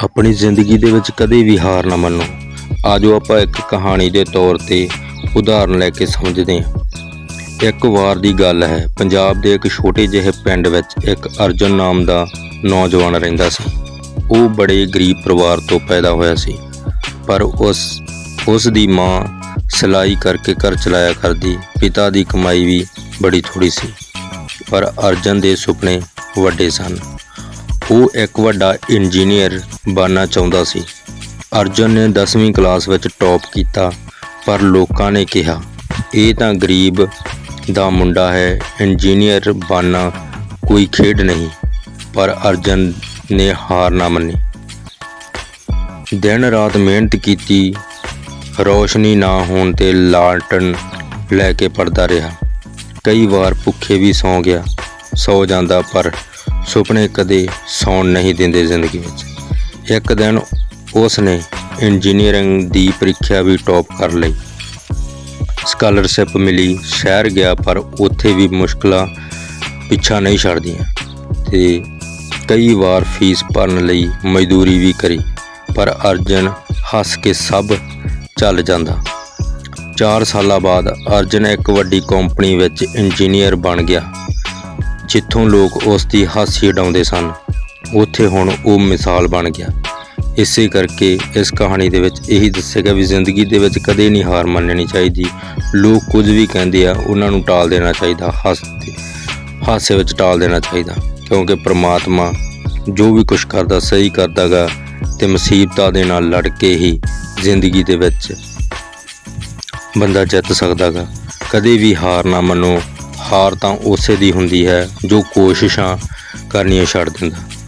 ਆਪਣੀ ਜ਼ਿੰਦਗੀ ਦੇ ਵਿੱਚ ਕਦੇ ਵੀ ਹਾਰ ਨਾ ਮੰਨੋ। ਆਜੋ ਆਪਾਂ ਇੱਕ ਕਹਾਣੀ ਦੇ ਤੌਰ ਤੇ ਉਦਾਹਰਨ ਲੈ ਕੇ ਸਮਝਦੇ ਹਾਂ। ਇੱਕ ਵਾਰ ਦੀ ਗੱਲ ਹੈ, ਪੰਜਾਬ ਦੇ ਇੱਕ ਛੋਟੇ ਜਿਹੇ ਪਿੰਡ ਵਿੱਚ ਇੱਕ ਅਰਜਨ ਨਾਮ ਦਾ ਨੌਜਵਾਨ ਰਹਿੰਦਾ ਸੀ। ਉਹ ਬੜੇ ਗਰੀਬ ਪਰਿਵਾਰ ਤੋਂ ਪੈਦਾ ਹੋਇਆ ਸੀ, ਪਰ ਉਸ ਉਸ ਦੀ ਮਾਂ ਸਿਲਾਈ ਕਰਕੇ ਘਰ ਚਲਾਇਆ ਕਰਦੀ, ਪਿਤਾ ਦੀ ਕਮਾਈ ਵੀ ਬੜੀ ਥੋੜੀ ਸੀ। ਪਰ ਅਰਜਨ ਦੇ ਸੁਪਨੇ ਵੱਡੇ ਸਨ। ਉਹ ਇੱਕ ਵੱਡਾ ਇੰਜੀਨੀਅਰ ਬਣਨਾ ਚਾਹੁੰਦਾ ਸੀ। ਅਰਜਨ ਨੇ 10ਵੀਂ ਕਲਾਸ ਵਿੱਚ ਟੌਪ ਕੀਤਾ, ਪਰ ਲੋਕਾਂ ਨੇ ਕਿਹਾ, ਇਹ ਤਾਂ ਗਰੀਬ ਦਾ ਮੁੰਡਾ ਹੈ, ਇੰਜੀਨੀਅਰ ਬਣਨਾ ਕੋਈ ਖੇਡ ਨਹੀਂ। ਪਰ ਅਰਜਨ ਨੇ ਹਾਰ ਨਾ ਮੰਨੀ। ਦਿਨ ਰਾਤ ਮਿਹਨਤ ਕੀਤੀ, ਰੋਸ਼ਨੀ ਨਾ ਹੋਣ ਤੇ ਲਾਲਟਨ ਲੈ ਕੇ ਪੜਦਾ ਰਿਹਾ। ਕਈ ਵਾਰ ਭੁੱਖੇ ਵੀ ਸੌਂ ਗਿਆ, ਸੌ ਜਾਂਦਾ ਪਰ ਸੁਪਨੇ ਕਦੇ ਸੌਣ ਨਹੀਂ ਦਿੰਦੇ ਜ਼ਿੰਦਗੀ ਵਿੱਚ। ਇੱਕ ਦਿਨ ਉਸ ਨੇ ਇੰਜੀਨੀਅਰਿੰਗ ਦੀ ਪ੍ਰੀਖਿਆ ਵੀ ਟੌਪ ਕਰ ਲਈ। ਸਕਾਲਰਸ਼ਿਪ ਮਿਲੀ, ਸ਼ਹਿਰ ਗਿਆ, ਪਰ ਉੱਥੇ ਵੀ ਮੁਸ਼ਕਲਾਂ ਪਿੱਛਾ ਨਹੀਂ ਛੱਡਦੀਆਂ ਤੇ ਕਈ ਵਾਰ ਫੀਸ ਭਰਨ ਲਈ ਮਜ਼ਦੂਰੀ ਵੀ ਕਰੀ, ਪਰ ਅਰਜਨ ਹੱਸ ਕੇ ਸਭ ਚੱਲ ਜਾਂਦਾ। 4 ਸਾਲਾਂ ਬਾਅਦ ਅਰਜਨ ਇੱਕ ਵੱਡੀ ਕੰਪਨੀ ਵਿੱਚ ਇੰਜੀਨੀਅਰ ਬਣ ਗਿਆ। ਜਿੱਥੋਂ ਲੋਕ ਉਸ ਦੀ ਹਾਸੀ ਉਡਾਉਂਦੇ ਸਨ, ਉੱਥੇ ਹੁਣ ਉਹ ਮਿਸਾਲ ਬਣ ਗਿਆ। ਇਸੇ ਕਰਕੇ ਇਸ ਕਹਾਣੀ ਦੇ ਵਿੱਚ ਇਹੀ ਦੱਸਿਆ ਗਿਆ ਵੀ ਜ਼ਿੰਦਗੀ ਦੇ ਵਿੱਚ ਕਦੇ ਨਹੀਂ ਹਾਰ ਮੰਨਣੀ ਚਾਹੀਦੀ। ਲੋਕ ਕੁਝ ਵੀ ਕਹਿੰਦੇ ਆ, ਉਹਨਾਂ ਨੂੰ ਟਾਲ ਦੇਣਾ ਚਾਹੀਦਾ ਹੱਸਦੇ ਹਾਸੇ ਵਿੱਚ ਟਾਲ ਦੇਣਾ ਚਾਹੀਦਾ, ਕਿਉਂਕਿ ਪ੍ਰਮਾਤਮਾ ਜੋ ਵੀ ਕੁਝ ਕਰਦਾ, ਸਹੀ ਕਰਦਾਗਾ ਤੇ ਮੁਸੀਬਤਾਂ ਦੇ ਨਾਲ ਲੜ ਕੇ ਹੀ ਜ਼ਿੰਦਗੀ ਦੇ ਵਿੱਚ ਬੰਦਾ ਜਿੱਤ ਸਕਦਾਗਾ। ਕਦੇ ਵੀ ਹਾਰ ਨਾ ਮੰਨੋ ਹਾਰ ਤਾਂ ਉਸੇ ਦੀ ਹੁੰਦੀ ਹੈ ਜੋ ਕੋਸ਼ਿਸ਼ਾਂ ਕਰਨੀਆਂ ਛੱਡ ਦਿੰਦਾ।